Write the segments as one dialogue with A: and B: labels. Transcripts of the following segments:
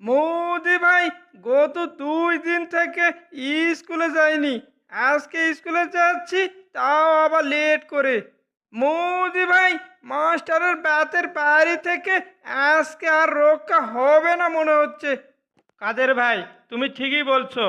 A: মোদি ভাই, গত দুই দিন থেকে স্কুলে যাইনি। আজকে স্কুলে যাচ্ছি, তাও আবার লেট করে। মোদি ভাই, মাস্টারের ব্যাতের বাড়ি থেকে আজকে আর রক্ষা হবে না মনে হচ্ছে। কাদের ভাই, তুমি ঠিকই বলছো।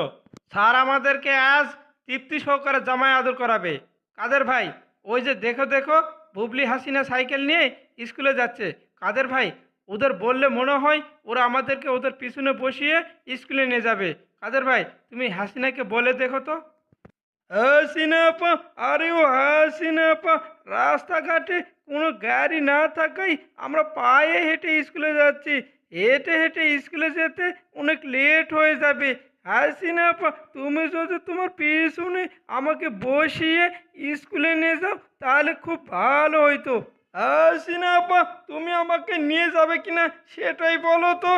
A: স্যার আমাদেরকে আজ তৃপ্তি সহকারে জামাই আদর করাবে। কাদের ভাই, ওই যে দেখো দেখো, বুবলি হাসিনা সাইকেল নিয়ে স্কুলে যাচ্ছে। কাদের ভাই ওদের বললে মনে হয় ওরা আমাদেরকে ওদের পিছনে বসিয়ে স্কুলে নিয়ে যাবে। কাদের ভাই, তুমি হাসিনাকে বলে দেখো তো। হাসিনা আপা আরে ও হাসিনা আপা রাস্তাঘাটে কোনো গাড়ি না থাকাই আমরা পায়ে হেঁটে স্কুলে যাচ্ছি। হেঁটে হেঁটে স্কুলে যেতে অনেক লেট হয়ে যাবে। হাসিনা আপা তুমি যদি তোমার পিছনে আমাকে বসিয়ে স্কুলে নিয়ে যাও, তাহলে খুব ভালো হইতো। হাসিনা আপা তুমি আমাকে নিয়ে যাবে কিনা সেটাই বলো তো।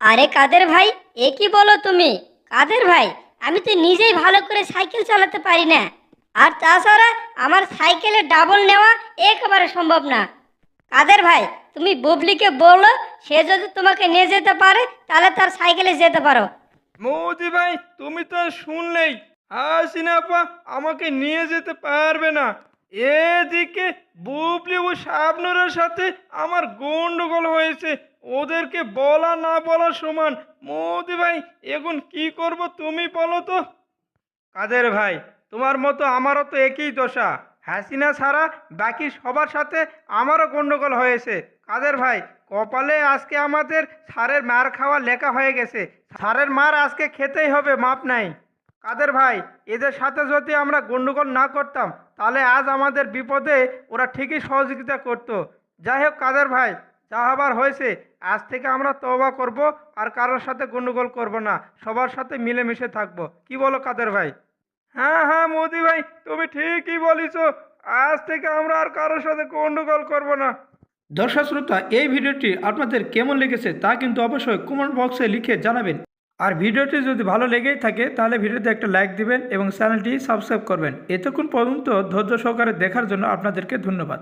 B: আরে কাদের ভাই? এ কি বলো তুমি? কাদের ভাই? আমি তো নিজেই ভালো করে সাইকেল চালাতে পারি না। আর তাছাড়া আমার সাইকেলে ডাবল নেওয়া একেবারে সম্ভব না। কাদের ভাই তুমি বুবলিকে বলো সে যদি তোমাকে নিয়ে যেতে পারে তাহলে তার সাইকেলে যেতে পারো।
A: মৌদি ভাই তুমি তো শুনলেই। হাসিনা আপা আমাকে নিয়ে যেতে পারবে না। এদিকে বুবলি ও শাবনুরের সাথে আমার গন্ডগোল হয়েছে। ওদেরকে বলা না বলা সমান, মৌদি ভাই, এখন কি করব তুমি বলো তো? কাদের ভাই? তোমার মতো আমারও তো একই দশা। হাসিনা ছাড়া বাকি সবার সাথে আমারও গন্ডগোল হয়েছে। কাদের ভাই? কপালে আজকে আমাদের সারের মার খাওয়া লেখা হয়ে গেছে। সারের মার আজকে খেতেই হবে, মাপ নাই। কাদের ভাই? এদের সাথে যদি আমরা গন্ডগোল না করতাম, তাহলে আজ আমাদের বিপদে ওরা ঠিকই সহযোগিতা করতো। যাই হোক, কাদের ভাই, যা হবার হয়েছে, আজ থেকে আমরা তবা করব আর কারোর সাথে গন্ডগোল করব না। সবার সাথে মিলেমিশে থাকব। কি বলো কাদের ভাই? হ্যাঁ হ্যাঁ মোদি ভাই, তুমি ঠিকই বলিছ। আজ থেকে আমরা আর কারোর সাথে গন্ডগোল করব না। দর্শক শ্রোতা, এই ভিডিওটি আপনাদের কেমন লেগেছে তা কিন্তু অবশ্যই কমেন্ট বক্সে লিখে জানাবেন। আর ভিডিওটি যদি ভালো লেগেই থাকে, তাহলে ভিডিওতে একটা লাইক দিবেন এবং চ্যানেলটি সাবস্ক্রাইব করবেন। এতক্ষণ পর্যন্ত ধৈর্য সহকারে দেখার জন্য আপনাদেরকে ধন্যবাদ।